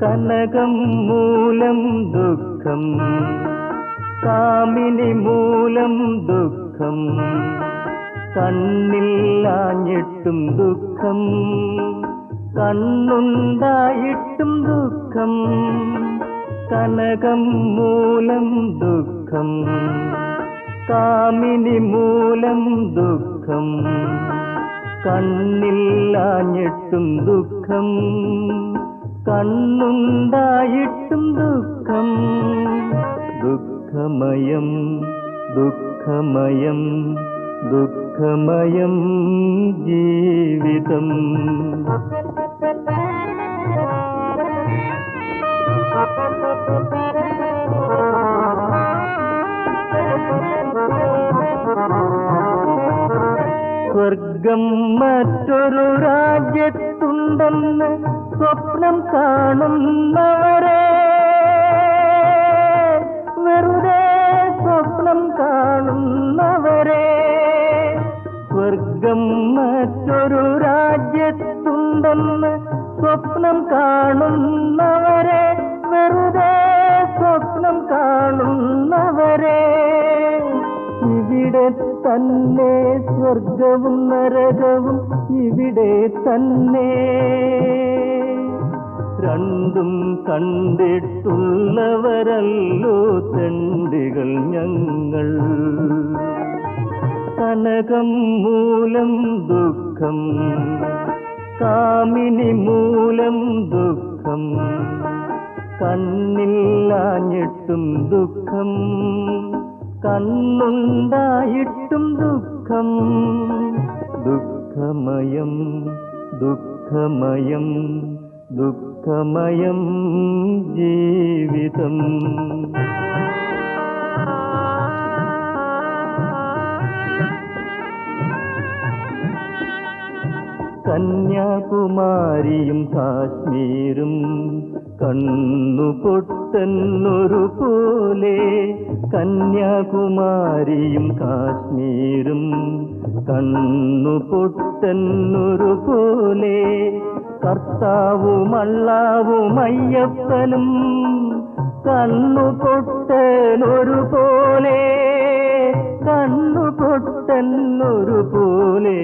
കനകം മൂലം ദുഃഖം കാമിനി മൂലം ദുഃഖം കണ്ണില്ലാഞ്ഞിട്ടും ദുഃഖം കണ്ണുണ്ടായിട്ടും ദുഃഖം കനകം മൂലം ദുഃഖം കാമിനി മൂലം ദുഃഖം കണ്ണില്ലാഞ്ഞിട്ടും ദുഃഖം. കണ്ണുണ്ടായിട്ടും ദുഃഖം. ദുഃഖമയം ദുഃഖമയം ദുഃഖമയം ജീവിതം. സ്വർഗം മറ്റൊരു രാജ്യത്തുണ്ടെന്ന് സ്വപ്നം കാണുന്നവരെ. വെറുതെ സ്വപ്നം കാണുന്നവരെ. സ്വർഗം മറ്റൊരു രാജ്യത്തുണ്ടെന്ന് സ്വപ്നം കാണുന്നവരെ. വെറുതെ സ്വപ്നം കാണുന്നവരെ. ഇവിടെ തന്നെ സ്വർഗവും നരകവും ഇവിടെ തന്നെ. രണ്ടും കണ്ടിട്ടുള്ളവരല്ലോ തെണ്ടികൾ ഞങ്ങൾ. കനകം മൂലം ദുഃഖം കാമിനി മൂലം ദുഃഖം കണ്ണില്ലാഞ്ഞിട്ടും ദുഃഖം കണ്ണുണ്ടായിട്ടും ദുഃഖം. ദുഃഖമയം ദുഃഖമയം ദുഃഖമയം ജീവിതം. കന്യാകുമാരിയും കാശ്മീരും കണ്ണു പൊട്ടെന്നൊരു പോലെ കന്യാകുമാരിയും കാശ്മീരും കണ്ണു പൊട്ടെന്നൊരു പോലെ കർത്താവും അള്ളാവും അയ്യപ്പനും കണ്ണു പൊട്ടനൊരു പോലെ കണ്ണു പൊട്ടനൊരു പോലെ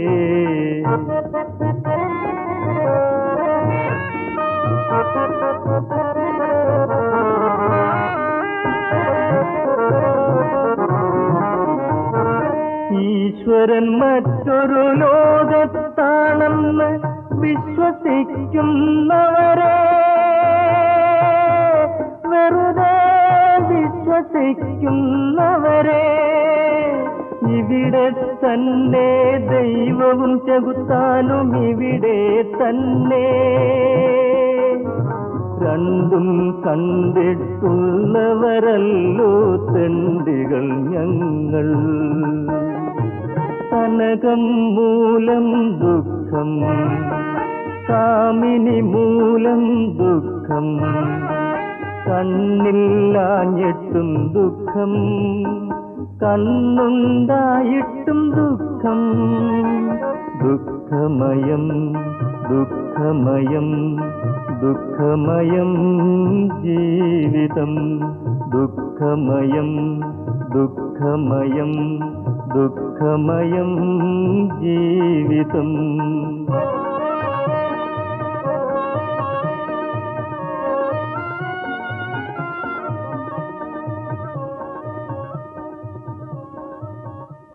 ഈശ്വരൻ മറ്റൊരു ലോകത്താണെന്ന് വിശ്വസിക്കുന്നവരെ? വെറുതെ വിശ്വസിക്കുന്നവരെ. ഇവിടെ തന്നെ ദൈവവും ചെകുത്താനും ഇവിടെ തന്നെ. രണ്ടും കണ്ടിട്ടുള്ളവരല്ലോ തെണ്ടികൾ ഞങ്ങൾ. കനകം മൂലം ദുഃഖം കാമിനി മൂലം ദുഃഖം കണ്ണില്ലാഞ്ഞിട്ടും ദുഃഖം കണ്ണുണ്ടായിട്ടും ദുഃഖം. ദുഃഖമയം ദുഃഖമയം ദുഃഖമയം ജീവിതം ദുഃഖമയം ദുഃഖമയം ദുഃഖമയം ജീവിതം